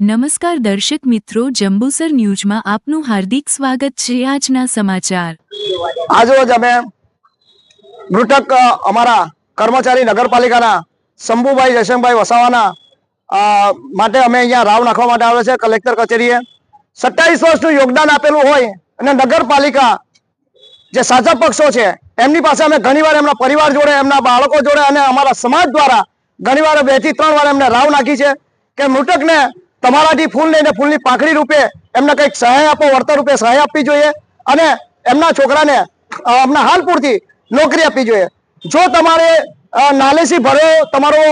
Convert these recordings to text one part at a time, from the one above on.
નમસ્કાર દર્શક મિત્રો, જંબુસર ન્યૂઝમાં આપનું હાર્દિક સ્વાગત છે આજના સમાચાર. આજરોજ અમે મૃતક અમારા કર્મચારી નગરપાલિકાના શંભુભાઈ જયશંકભાઈ વસાવાના માટે અમે અહીંયા રાવ નાખવા માટે આવે છે, કલેક્ટર કચેરીએ. સત્તાવીસ વર્ષનું યોગદાન આપેલું હોય અને નગરપાલિકા જે સાચા પક્ષો છે, એમની પાસે અમે ઘણીવાર એમના પરિવાર જોડે, એમના બાળકો જોડે અને અમારા સમાજ દ્વારા ઘણીવાર બેથી ત્રણ વાર એમને રાવ નાખી છે કે મૃતકને તમારાથી ફૂલ લઈને ફૂલની પાંખડી રૂપે એમને કંઈક સહાય આપો, વળતર રૂપે સહાય આપવી જોઈએ અને એમના છોકરાને એમના હાલ પૂરતી નોકરી આપવી જોઈએ. જો તમારે નાલેસી ભરો તમારો,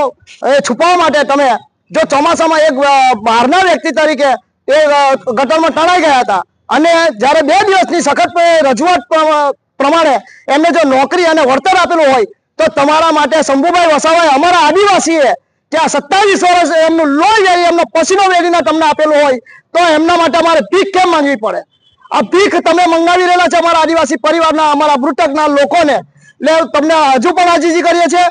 એ, છુપાવવા માટે તમે, જો ચોમાસામાં એક બહારના વ્યક્તિ તરીકે એ ગટરમાં તણાઈ ગયા હતા અને જ્યારે બે દિવસની સખત રજૂઆત પ્ર- પ્રમાણે એમને જો નોકરી અને વળતર આપેલું હોય તો તમારા માટે શંભુભાઈ વસાવાએ અમારા આદિવાસીએ ત્યાં સત્તાવીસ વર્ષ એમનું લોહી જાય એમનો પસીનો વેરીને તમને આપેલો હોય, તો એમના માટે અમારે ભીખ કેમ માંગવી પડે? આ ભીખ તમે મંગાવી રહેલા છે અમારા આદિવાસી પરિવારના, અમારા મૃતકના લોકોને. એટલે તમને હજુ પણ આજીજી કરીએ છીએ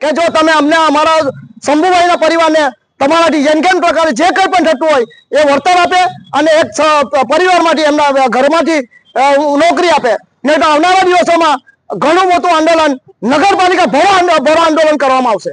કે જો તમે અમને અમારા શંભુભાઈના પરિવારને તમારાથી જેમ કેમ પ્રકારે જે કંઈ પણ થતું હોય, એ વળતર આપે અને એક પરિવારમાંથી એમના ઘરમાંથી નોકરી આપે. નહીં તો આવનારા દિવસોમાં ઘણું મોટું આંદોલન નગરપાલિકા ભરો ભરો આંદોલન કરવામાં આવશે.